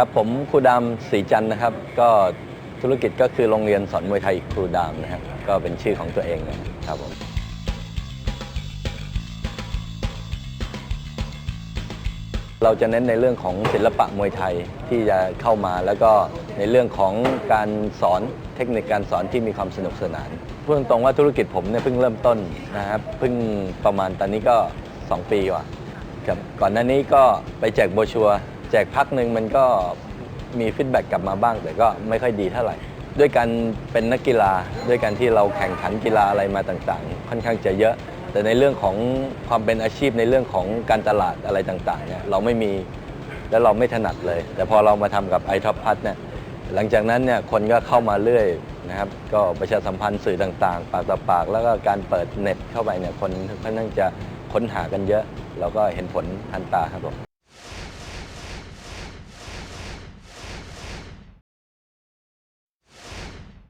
ครับผมครูดามศรีจันทร์นะครับ ก็ธุรกิจก็คือโรงเรียนสอนมวยไทยครูดามนะครับก็เป็นชื่อของตัวเองนะครับผมเราจะเน้นในเรื่องของศิลปะมวยไทยที่จะเข้ามา แล้วก็ในเรื่องของการสอนเทคนิคการสอนที่มีความสนุกสนานพูดตรงๆว่าธุรกิจผมเนี่ยเพิ่งเริ่มต้นนะครับเพิ่งประมาณตอนนี้ก็ 2 ปีกว่ะครับก่อนหน้านี้ก็ไปแจกโบชัว จกพักหนึ่งมันก็มีฟีดแบ็กกลับมาบ้าง แต่ก็ไม่ค่อยดีเท่าไหร่ ด้วยการเป็นนักกีฬาด้วยการที่เราแข่งขันกีฬาอะไรมาต่างๆ ค่อนข้างจะเยอะ แต่ในเรื่องของความเป็นอาชีพในเรื่องของการตลาดอะไรต่างๆเนี่ยเราไม่มีและเราไม่ถนัดเลย แต่พอเรามาทำกับไอท็อปพัทเนี่ยหลังจากนั้นเนี่ยคนก็เข้ามาเรื่อยนะครับก็ประชาสัมพันธ์สื่อต่างๆ ปากต่อปาก แล้วก็การเปิดเน็ตเข้าไปเนี่ยคนค่อนข้างจะค้นหากันเยอะ เราก็เห็นผลทันตาครับผม